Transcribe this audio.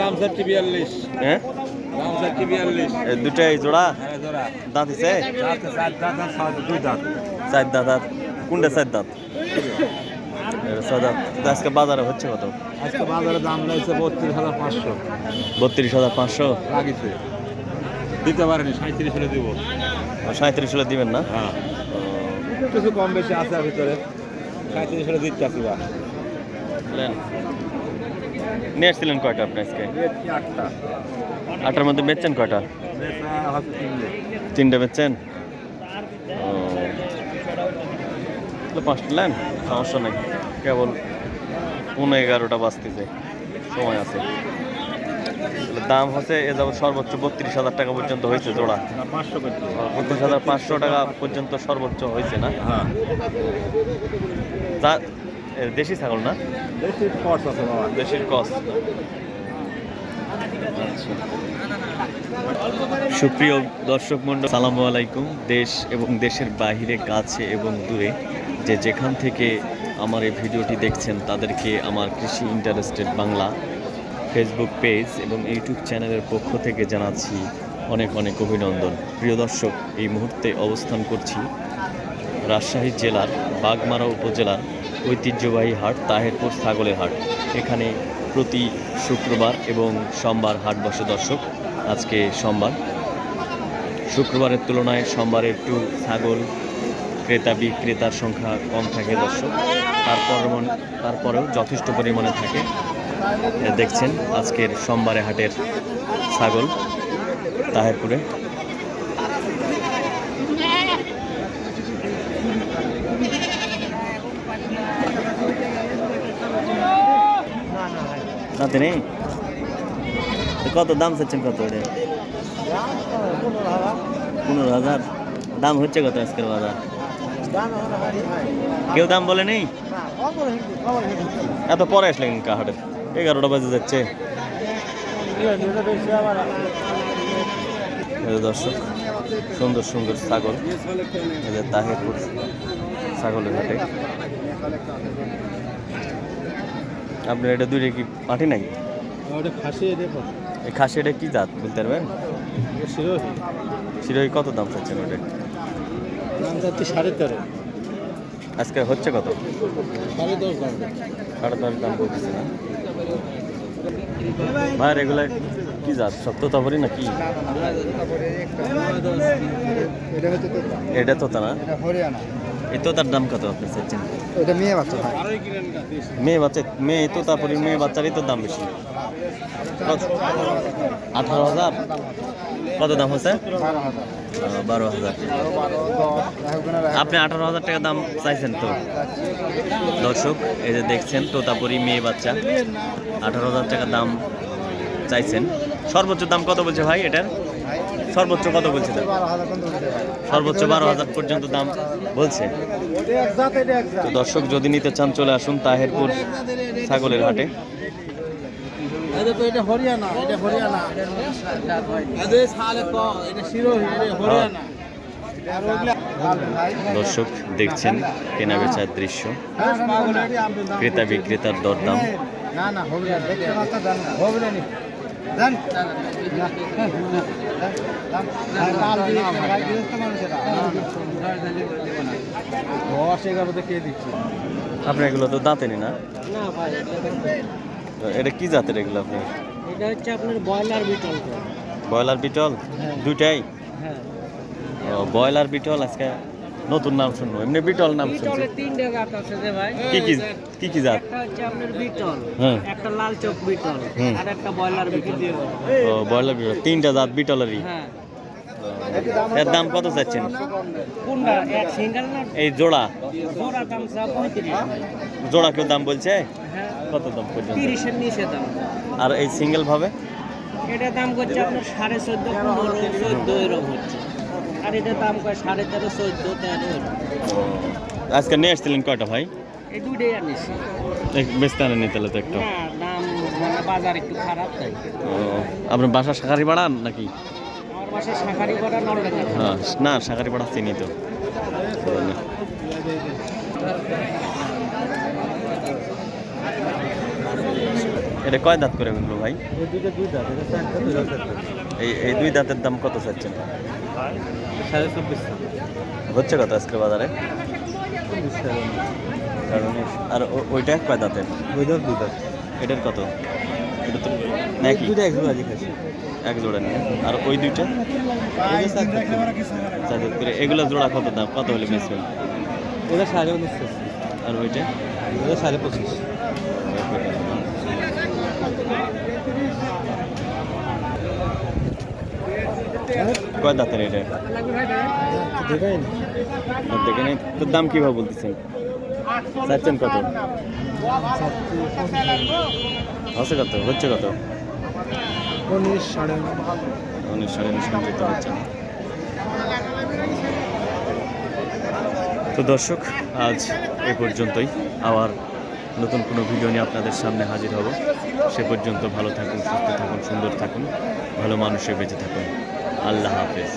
দাম চাচ্ছি বিয়াল্লিশ হ্যাঁ? দুটাই জোড়া? হ্যাঁ দাঁত আছে? চার চার দাঁত কোনটা চার আজকে বাজারে হচ্ছে কত? আজকে বাজারে দাম রয়েছে বত্রিশ হাজার পাঁচশো। বত্রিশ হাজার পাঁচশো? লাগিছে। দিতে পারেনি সাঁত্রিশ হলে দিব। সাঁত্রিশ হলে দিবেন না? হ্যাঁ। কিছু কম বেশি আছে ভিতরে। সাঁত্রিশ হলে দিতে আসি বা? নিয়ে আসছিলেন কয়টা আপনি আজকে? আটটার মধ্যে বেচছেন কয়টা? তিনটে বেচছেন? ও। পাঁচটা নেন সমস্যা নেই। কেবল পনেরো এগারোটা বাজতেছে সময় আছে। দাম হচ্ছে এ যাবত সর্বোচ্চ বত্রিশ হাজার টাকা পর্যন্ত হয়েছে জোড়া। বত্রিশ হাজার পাঁচশো টাকা পর্যন্ত সর্বোচ্চ হয়েছে না? হ্যাঁ। দেশি ছাগল না? আছে বাবা। দেশির কস সুপ্রিয় দর্শক মন্ডল সালামু আলাইকুম। দেশ এবং দেশের বাইরে কাছে এবং দূরে যে যেখান থেকে আমার এই ভিডিওটি দেখছেন তাদেরকে আমার কৃষি ইন্টারেস্টেড বাংলা ফেসবুক পেজ এবং ইউটিউব চ্যানেলের পক্ষ থেকে জানাচ্ছি অনেক অনেক অভিনন্দন। প্রিয় দর্শক এই মুহূর্তে অবস্থান করছি রাজশাহী জেলার বাগমারা উপজেলার ঐতিহ্যবাহী হাট, তাহেরপুর ছাগলের হাট। এখানে প্রতি শুক্রবার এবং সোমবার হাট বসে দর্শক। আজকে সোমবার। শুক্রবারের তুলনায় সোমবারে একটু ছাগল ক্রেতা, বিক্রেতার সংখ্যা কম থাকে দর্শক। তারপর তারপরেও যথেষ্ট পরিমাণে থাকে। দেখছেন আজকের সোমবারে হাটের ছাগল তাহেরপুরে। তাতে নেই? কত দাম চাচ্ছেন কত এটা? পনেরো হাজার। দাম হচ্ছে কত আজকের বাজার? কেউ দাম বলে নেই? এত পরে আসলেন কাহাটে এগারোটা বাজে যাচ্ছে। দর্শক, সুন্দর সুন্দর ছাগল। তাহেরপুর ছাগলের হাটে। আপনার এটা দুইটা কি পাঠি নাকি? খাসি এই খাসি এটা কি জাত বলতে পারবেন? শিরোহী। কত দাম চাচ্ছেন ওটা? দাম চাচ্ছি সাড়ে তেরো। আজকে হচ্ছে কত? সাড়ে দশ দাম। সাড়ে দশ দাম বলতেছে না। ভাই রেগুলার কি জাত? সব তো তারপরে না কি এটা তো তা না হরিয়ানা। এই তো তার দাম কত আপনি চাচ্ছেন? এটা মেয়ে বাচ্চা ভাই মেয়ে বাচ্চা মেয়ে তো তারপরে মেয়ে বাচ্চারই তো দাম বেশি। আঠারো হাজার? কত দাম হচ্ছে? বারো হাজার। আপনি আঠারো হাজার টাকা দাম চাইছেন তো? দর্শক এই যে দেখছেন তোতাপুরি মেয়ে বাচ্চা। আঠারো হাজার টাকা দাম চাইছেন। সর্বোচ্চ দাম কত বলছে ভাই এটার? সর্বোচ্চ কত বলছে সর্বোচ্চ বারো হাজার পর্যন্ত দাম বলছে। দর্শক যদি নিতে চান, চলে আসুন তাহেরপুর ছাগলের হাটে। দর্শক দেখছেন কেনা বেচার দৃশ্য। ক্রেতা বিক্রেতার দরদাম। না না, হবে না হবে না। দশ এগারোতে কে দিচ্ছি আপনি এগুলো তো দাঁতেনি না? এটা কি জাতের এগুলো আপনি এটা হচ্ছে আপনার ব্রয়লার বিটল। Broiler beetle? হ্যাঁ। দুইটাই? হ্যাঁ। ব্রয়লার বিটল আজকে? নতুন নাম শুনব এমনি বিটল নাম শুনছি। বিটলের তিনটে জাত আছে যে ভাই। কি কি কি কি জাত? একটা হচ্ছে আপনার বিটল হ্যাঁ। একটা লাল চোখ বিটল। আর একটা ব্রয়লার বিটল। ও ব্রয়লার বিটল তিনটা জাত বিটলেরই? হ্যাঁ। এর দাম কত চাচ্ছেন? কোনটা? এক সিঙ্গেল না? এই জোড়া। জোড়া দাম সব পঁয়ত্রিশ। জোড়া কেউ দাম বলছে? হ্যাঁ। কত দাম পর্যন্ত? তিরিশের নিচে দাম। আর এই সিঙ্গেল ভাবে? এটা দাম করছে আপনার সাড়ে চোদ্দ পনেরো চোদ্দ এরকম হচ্ছে। আর এটা দাম করে সাড়ে তেরো চোদ্দ তেরো। আজকে নিয়ে আসছিলেন কয়টা ভাই? এই দুইটাই এক বেচতে আনেনি তাহলে তো একটু। না দাম মানে বাজার একটু খারাপ তাই। আপনার বাসা শাকারি বাড়ান নাকি? আমার শাখারি নলডাঙ্গা। হ্যাঁ না শাকারি পাড়া চিনি তো। এটা কয় দাঁত করে এগুলো ভাই? এই এই এই দুই দাঁতের দাম কত চাচ্ছেন? সাড়ে চব্বিশ হচ্ছে কত আজকে বাজারে? আর ওইটা কয় দাঁতের? দুই দাঁত দুই দাঁত। এটার কত? এটা তো নাকি? দুইটা একশো আজকে খাচ্ছি এক জোড়া নিয়ে। আর ওই দুইটা? চার করে। এগুলো জোড়া কত দাম? কত হলে বেচবেন? এটা সাড়ে উনিশ আর ওইটা? সাড়ে পঁচিশ। কয় দাঁতের এটা? দেখাই দেখেন তোর দাম কীভাবে বলতেছেন? চাচ্ছেন কত? আছে কত? হচ্ছে কত? উনিশ সাড়ে উনিশ সাড়ে উনিশ পর্যন্ত হচ্ছে। তো দর্শক আজ এ পর্যন্তই। আবার নতুন কোনো ভিডিও নিয়ে আপনাদের সামনে হাজির হব। সে পর্যন্ত ভালো থাকুন, সুস্থ থাকুন, সুন্দর থাকুন, ভালো মানুষে বেঁচে থাকুন। আল্লাহ হাফেজ।